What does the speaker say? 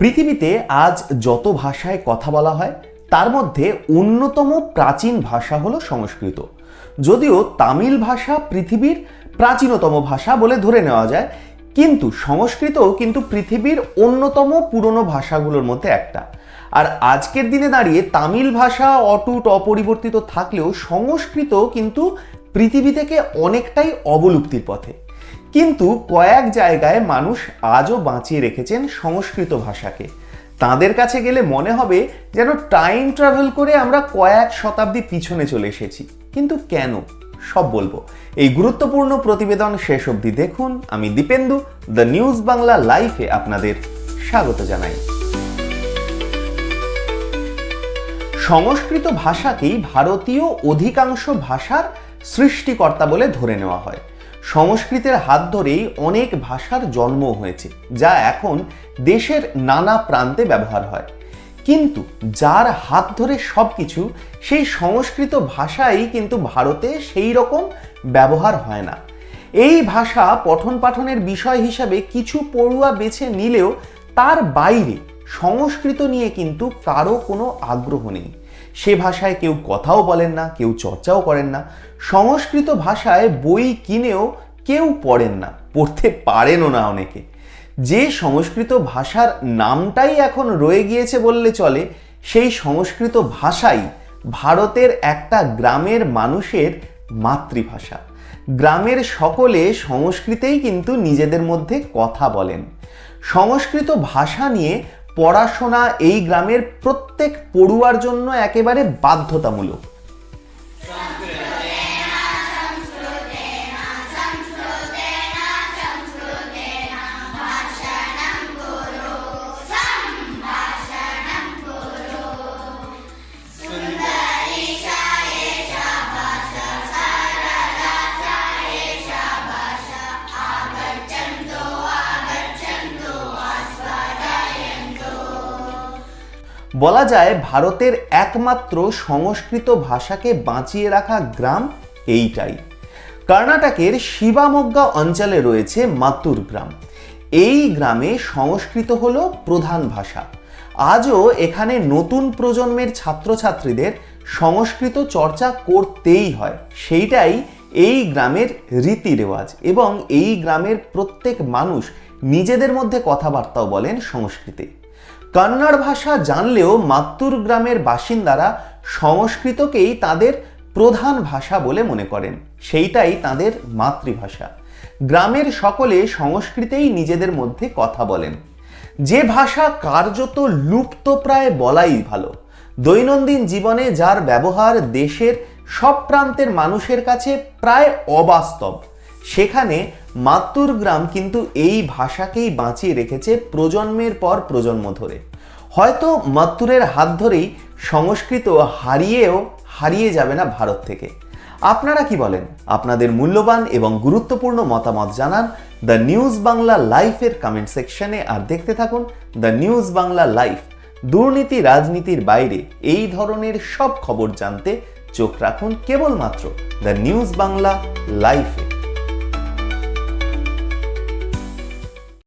পৃথিবীতে আজ যত ভাষায় কথা বলা হয়, তার মধ্যে অন্যতম প্রাচীন ভাষা হলো সংস্কৃত। যদিও তামিল ভাষা পৃথিবীর প্রাচীনতম ভাষা বলে ধরে নেওয়া যায়, কিন্তু সংস্কৃতও কিন্তু পৃথিবীর অন্যতম পুরনো ভাষাগুলোর মধ্যে একটা। আর আজকের দিনে দাঁড়িয়ে তামিল ভাষা অটুট, অপরিবর্তিত থাকলেও সংস্কৃত কিন্তু পৃথিবী থেকে অনেকটাই অবলুপ্তির পথে। কিন্তু কয়েক জায়গায় মানুষ আজও বাঁচিয়ে রেখেছেন সংস্কৃত ভাষাকে। তাদের কাছে গেলে মনে হবে যেন টাইম ট্রাভেল করে আমরা কয়েক শতাব্দী পিছনে চলে এসেছি। কিন্তু কেন? সব বলব। এই গুরুত্বপূর্ণ প্রতিবেদন শেষ অবধি দেখুন। আমি দীপেন্দু দ্য নিউজ বাংলা লাইফে আপনাদের স্বাগত জানাই। সংস্কৃত ভাষাকেই ভারতীয় অধিকাংশ ভাষার সৃষ্টিকর্তা বলে ধরে নেওয়া হয়। সংস্কৃতের হাত ধরেই অনেক ভাষার জন্ম হয়েছে, যা এখন দেশের নানা প্রান্তে ব্যবহার হয়। কিন্তু যার হাত ধরে সব কিছু সেই সংস্কৃত ভাষাই কিন্তু ভারতে সেই রকম ব্যবহার হয় না। এই ভাষা পঠন পাঠনের বিষয় হিসাবে কিছু পড়ুয়া বেছে নিলেও তার বাইরে সংস্কৃত নিয়ে কিন্তু কারও কোনো আগ্রহ নেই। সে ভাষায় কেউ কথাও বলেন না, কেউ চর্চাও করেন না। সংস্কৃত ভাষায় বই কিনেও কেউ পড়েন না, পড়তে পারেনও না অনেকে। যে সংস্কৃত ভাষার নামটাই এখন রয়ে গিয়েছে বললে চলে, সেই সংস্কৃত ভাষাই ভারতের একটা গ্রামের মানুষের মাতৃভাষা। গ্রামের সকলে সংস্কৃতেই কিন্তু নিজেদের মধ্যে কথা বলেন। সংস্কৃত ভাষা নিয়ে পড়াশোনা এই গ্রামের প্রত্যেক পড়ুয়ার জন্য একেবারে বাধ্যতামূলক। বলা যায় ভারতের একমাত্র সংস্কৃত ভাষাকে বাঁচিয়ে রাখা গ্রাম এইটাই। কর্ণাটকের শিবামোগ্গা অঞ্চলে রয়েছে মাতুর গ্রাম। এই গ্রামে সংস্কৃত হল প্রধান ভাষা। আজও এখানে নতুন প্রজন্মের ছাত্রছাত্রীদের সংস্কৃত চর্চা করতেই হয়। সেইটাই এই গ্রামের রীতি রেওয়াজ এবং এই গ্রামের প্রত্যেক মানুষ নিজেদের মধ্যে কথাবার্তাও বলেন সংস্কৃতে। কন্নড় ভাষা জানলেও মাত্তুর গ্রামের বাসিন্দারা সংস্কৃতকেই তাদের প্রধান ভাষা বলে মনে করেন। সেইটাই তাদের মাতৃভাষা। গ্রামের সকলে সংস্কৃতেই নিজেদের মধ্যে কথা বলেন। যে ভাষা কার্যত লুপ্ত প্রায় বলাই ভালো। দৈনন্দিন জীবনে যার ব্যবহার দেশের সব প্রান্তের মানুষের কাছে প্রায় অবাস্তব। সেখানে মাত্তুর গ্রাম কিন্তু এই ভাষাকেই বাঁচিয়ে রেখেছে প্রজন্মের পর প্রজন্ম ধরে। হয়তো মাত্তুরের হাত ধরেই সংস্কৃত হারিয়েও হারিয়ে যাবে না ভারত থেকে। আপনারা কি বলেন? আপনাদের মূল্যবান এবং গুরুত্বপূর্ণ মতামত জানান দ্য নিউজ বাংলা লাইফের কমেন্ট সেকশনে আর দেখতে থাকুন দ্য নিউজ বাংলা লাইফ, দুর্নীতি রাজনীতির বাইরে এই ধরনের সব খবর জানতে চোখ রাখুন কেবলমাত্র দ্য নিউজ বাংলা লাইফে।